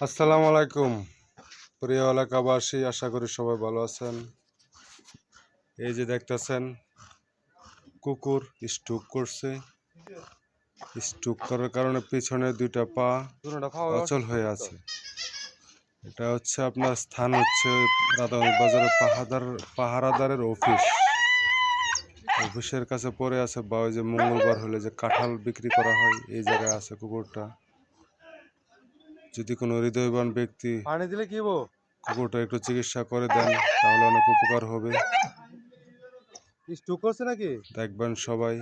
আসসালামু আলাইকুম। প্রিয় এলাকাবাসী আশা করি সবাই ভালো আছেন। এই যে দেখতেছেন কুকুর স্টুক করছে। স্টুক করার কারণে পিছনে দুইটা পা অচল হয়ে আছে। এটা হচ্ছে আপনার স্থান হচ্ছে দাদা বাজারের পাহাদার পাহারাদারের অফিস। অফিসের কাছে পড়ে আছে বা ওই যে মঙ্গলবার হলে যে কাঁঠাল বিক্রি করা হয় এই জায়গায় আছে কুকুরটা। যদি কোনো হৃদয়বান ব্যক্তি পানি দিলে কি হব? কুকুরটা একটু চিকিৎসা করে দেন তাহলে অনেক উপকার হবে। স্টুক করছে নাকি? দেখবেন সবাই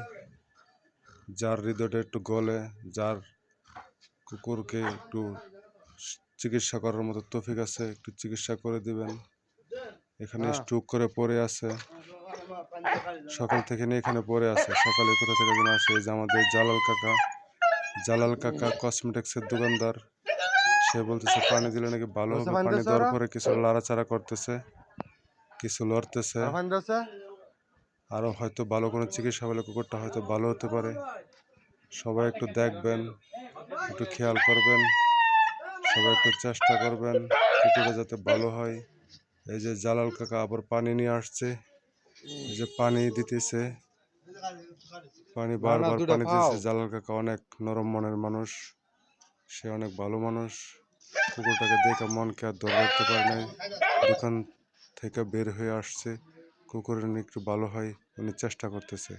যার হৃদয়টা একটু গলে যার কুকুরকে একটু চিকিৎসা করার মতো তফিক আছে একটু চিকিৎসা করে দিবেন। এখানে হ্যাঁ। স্ট্রোক করে পড়ে আছে। সকাল থেকে নিয়ে এখানে পড়ে আছে। সকালে কোথা থেকে যেন আসে যে আমাদের জালাল কাকা। জালাল কাকা কসমেটিক্সের দোকানদার। সে বলতেছে পানি দিলে নাকি ভালো হবে। পানি দেওয়ার পরে কিছু লাড়াচাড়া করতেছে কিছু লড়তেছে। আরও হয়তো ভালো কোনো চিকিৎসা হলে কুকুরটা হয়তো ভালো হতে পারে। সবাই একটু দেখবেন একটু খেয়াল করবেন সবাই একটু চেষ্টা করবেন কুকুরটা যাতে ভালো হয়। এই যে জালাল কাকা আবার পানি নিয়ে আসছে এই যে পানি দিতেছে পানি বারবার পানি। দিতেছে। জালাল কাকা অনেক নরম মনের মানুষ সে অনেক ভালো মানুষ। কুকুরটাকে দেখে মনকে আর ধরে রাখতে পারে নাই। দোকান থেকে বের হয়ে আসছে। কুকুরের একটু ভালো হয় উনি চেষ্টা করতেছে।